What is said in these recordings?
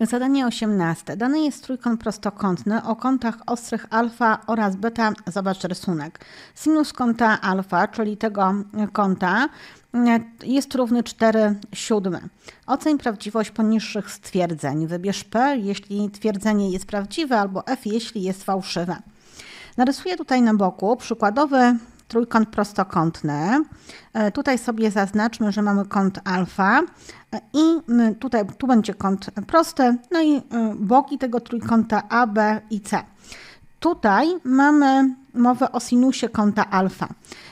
Zadanie 18. Dany jest trójkąt prostokątny o kątach ostrych alfa oraz beta. Zobacz rysunek. Sinus kąta alfa, czyli tego kąta, jest równy 4 siódme. Oceń prawdziwość poniższych stwierdzeń. Wybierz P, jeśli twierdzenie jest prawdziwe, albo F, jeśli jest fałszywe. Narysuję tutaj na boku przykładowy trójkąt prostokątny. E, Tutaj sobie zaznaczmy, że mamy kąt alfa e, i tutaj, tu będzie kąt prosty, no i e, boki tego trójkąta A, B i C. Tutaj mamy mowę o sinusie kąta alfa.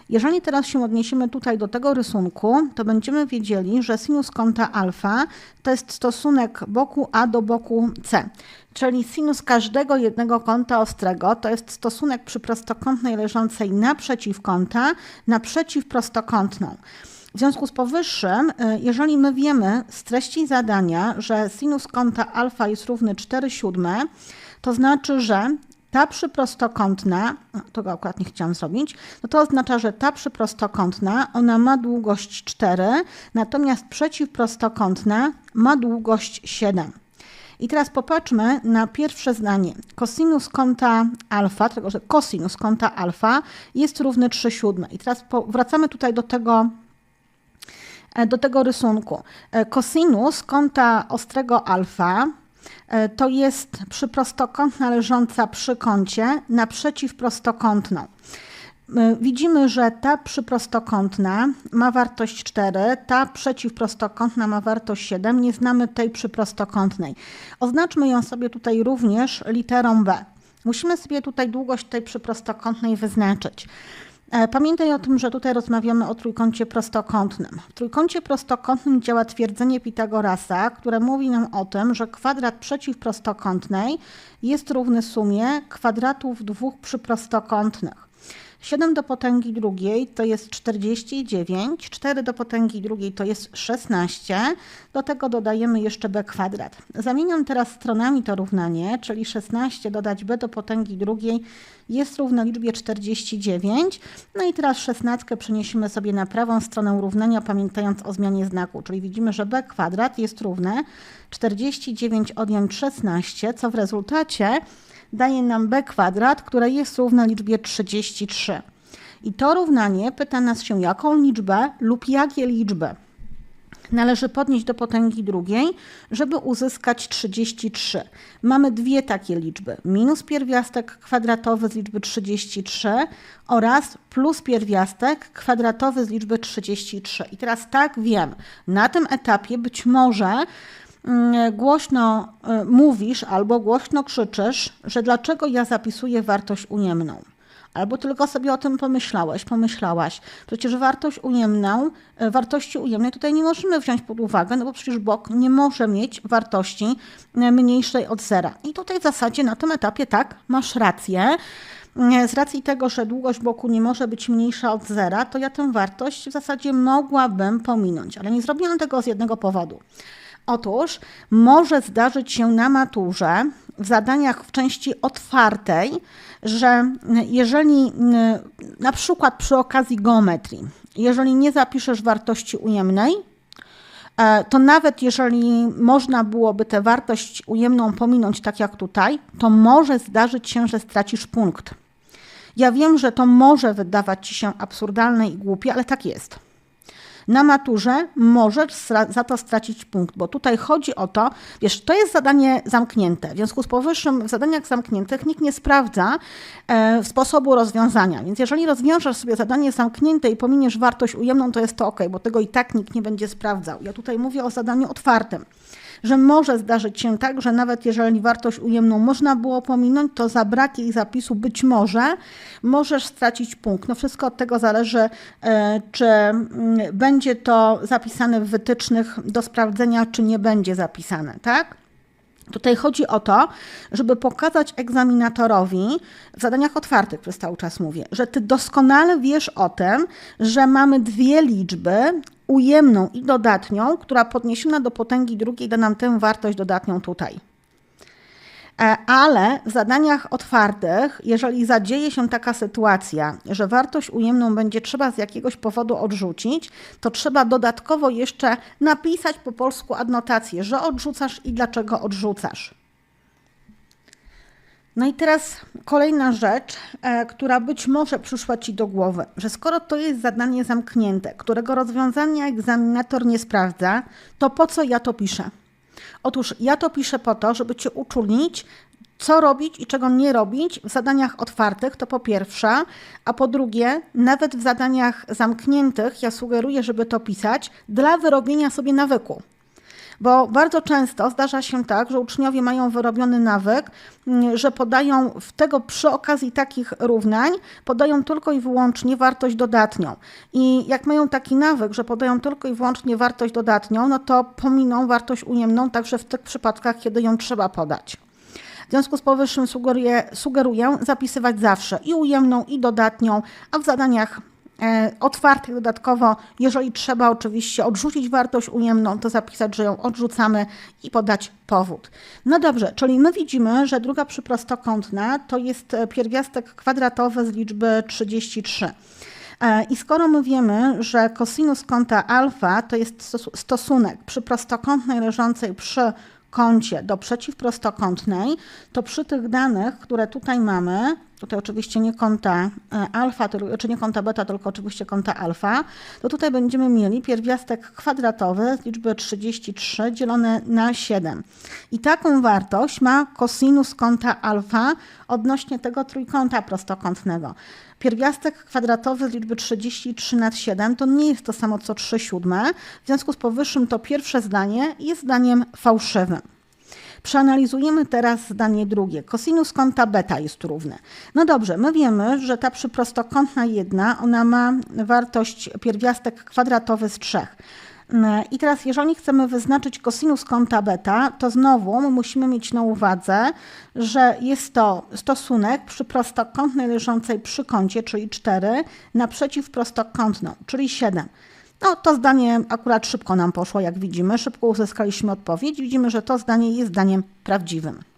Jeżeli teraz się odniesiemy tutaj do tego rysunku, to będziemy wiedzieli, że sinus kąta alfa to jest stosunek boku A do boku C. Czyli sinus każdego jednego kąta ostrego to jest stosunek przy prostokątnej leżącej naprzeciw kąta, naprzeciw prostokątną. W związku z powyższym, y, jeżeli my wiemy z treści zadania, że sinus kąta alfa jest równy 4 siódme, to znaczy, że ta przyprostokątna, tego akurat nie chciałam zrobić, no to oznacza, że ta przyprostokątna, ona ma długość 4, natomiast przeciwprostokątna ma długość 7. I teraz popatrzmy na pierwsze zdanie. Kosinus kąta alfa, dlatego że kosinus kąta alfa jest równy 3 siódme. I teraz wracamy tutaj do tego, e, do tego rysunku. E, kosinus kąta ostrego alfa e, to jest przyprostokątna leżąca przy kącie naprzeciw prostokątną. Widzimy, że ta przyprostokątna ma wartość 4, ta przeciwprostokątna ma wartość 7. Nie znamy tej przyprostokątnej. Oznaczmy ją sobie tutaj również literą B. Musimy sobie tutaj długość tej przyprostokątnej wyznaczyć. E, pamiętaj o tym, że tutaj rozmawiamy o trójkącie prostokątnym. W trójkącie prostokątnym działa twierdzenie Pitagorasa, które mówi nam o tym, że kwadrat przeciwprostokątnej jest równy sumie kwadratów dwóch przyprostokątnych. 7 do potęgi drugiej to jest 49, 4 do potęgi drugiej to jest 16, do tego dodajemy jeszcze b kwadrat. Zamieniam teraz stronami to równanie, czyli 16 dodać b do potęgi drugiej jest równe liczbie 49. No i teraz 16 przeniesiemy sobie na prawą stronę równania, pamiętając o zmianie znaku, czyli widzimy, że b kwadrat jest równe 49 odjąć 16, co w rezultacie daje nam b kwadrat, które jest równe liczbie 33. I to równanie pyta nas się, jaką liczbę lub jakie liczby należy podnieść do potęgi drugiej, żeby uzyskać 33. Mamy dwie takie liczby. Minus pierwiastek kwadratowy z liczby 33 oraz plus pierwiastek kwadratowy z liczby 33. I teraz tak wiem, na tym etapie być może głośno y, mówisz albo głośno krzyczysz, że dlaczego ja zapisuję wartość ujemną. Albo tylko sobie o tym pomyślałeś, pomyślałaś. Przecież wartość ujemną, y, wartości ujemnej tutaj nie możemy wziąć pod uwagę, no bo przecież bok nie może mieć wartości y, mniejszej od zera. I tutaj w zasadzie na tym etapie tak, masz rację. Z racji tego, że długość boku nie może być mniejsza od zera, to ja tę wartość w zasadzie mogłabym pominąć, ale nie zrobiłam tego z jednego powodu. Otóż może zdarzyć się na maturze w zadaniach w części otwartej, że jeżeli na przykład przy okazji geometrii, jeżeli nie zapiszesz wartości ujemnej, e, to nawet jeżeli można byłoby tę wartość ujemną pominąć tak jak tutaj, to może zdarzyć się, że stracisz punkt. Ja wiem, że to może wydawać ci się absurdalne i głupie, ale tak jest na maturze możesz za to stracić punkt, bo tutaj chodzi o to, wiesz, to jest zadanie zamknięte. W związku z powyższym w zadaniach zamkniętych nikt nie sprawdza e, sposobu rozwiązania. Więc jeżeli rozwiążesz sobie zadanie zamknięte i pominiesz wartość ujemną, to jest to ok, bo tego i tak nikt nie będzie sprawdzał. Ja tutaj mówię o zadaniu otwartym że może zdarzyć się tak, że nawet jeżeli wartość ujemną można było pominąć, to za brak jej zapisu być może możesz stracić punkt. No wszystko od tego zależy, e, czy mm, będzie to zapisane w wytycznych do sprawdzenia, czy nie będzie zapisane, tak? Tutaj chodzi o to, żeby pokazać egzaminatorowi w zadaniach otwartych przez cały czas mówię, że ty doskonale wiesz o tym, że mamy dwie liczby, ujemną i dodatnią, która podniesiona do potęgi drugiej da nam tę wartość dodatnią tutaj. E, ale w zadaniach otwartych, jeżeli zadzieje się taka sytuacja, że wartość ujemną będzie trzeba z jakiegoś powodu odrzucić, to trzeba dodatkowo jeszcze napisać po polsku adnotację, że odrzucasz i dlaczego odrzucasz. No i teraz kolejna rzecz, e, która być może przyszła Ci do głowy, że skoro to jest zadanie zamknięte, którego rozwiązania egzaminator nie sprawdza, to po co ja to piszę? Otóż ja to piszę po to, żeby Cię uczulić, co robić i czego nie robić w zadaniach otwartych, to po pierwsze, a po drugie, nawet w zadaniach zamkniętych ja sugeruję, żeby to pisać dla wyrobienia sobie nawyku. Bo bardzo często zdarza się tak, że uczniowie mają wyrobiony nawyk, mm, że podają w tego przy okazji takich równań, podają tylko i wyłącznie wartość dodatnią. I jak mają taki nawyk, że podają tylko i wyłącznie wartość dodatnią, no to pominą wartość ujemną także w tych przypadkach, kiedy ją trzeba podać. W związku z powyższym sugeruję, sugeruję zapisywać zawsze i ujemną, i dodatnią, a w zadaniach otwartych dodatkowo, jeżeli trzeba oczywiście odrzucić wartość ujemną, to zapisać, że ją odrzucamy i podać powód. No dobrze, czyli my widzimy, że druga przyprostokątna to jest e, pierwiastek kwadratowy z liczby 33. E, I skoro my wiemy, że kosinus kąta alfa to jest stosunek przy prostokątnej leżącej przy kącie do przeciwprostokątnej, to przy tych danych, które tutaj mamy, tutaj oczywiście nie kąta e, alfa, czy nie kąta beta, tylko oczywiście kąta alfa, to tutaj będziemy mieli pierwiastek kwadratowy z liczby 33 dzielone na 7. I taką wartość ma kosinus kąta alfa odnośnie tego trójkąta prostokątnego. Pierwiastek kwadratowy z liczby 33 nad 7 to nie jest to samo co 3 siódme. W związku z powyższym to pierwsze zdanie jest zdaniem fałszywym. Przeanalizujemy teraz zdanie drugie. Kosinus kąta beta jest równy. No dobrze, my wiemy, że ta przyprostokątna jedna, ona ma wartość pierwiastek kwadratowy z 3. I teraz, jeżeli chcemy wyznaczyć kosinus kąta beta, to znowu musimy mieć na uwadze, że jest to stosunek przy prostokątnej leżącej przy kącie, czyli 4, naprzeciw prostokątną, czyli 7. No, to zdanie akurat szybko nam poszło, jak widzimy. Szybko uzyskaliśmy odpowiedź. Widzimy, że to zdanie jest zdaniem prawdziwym.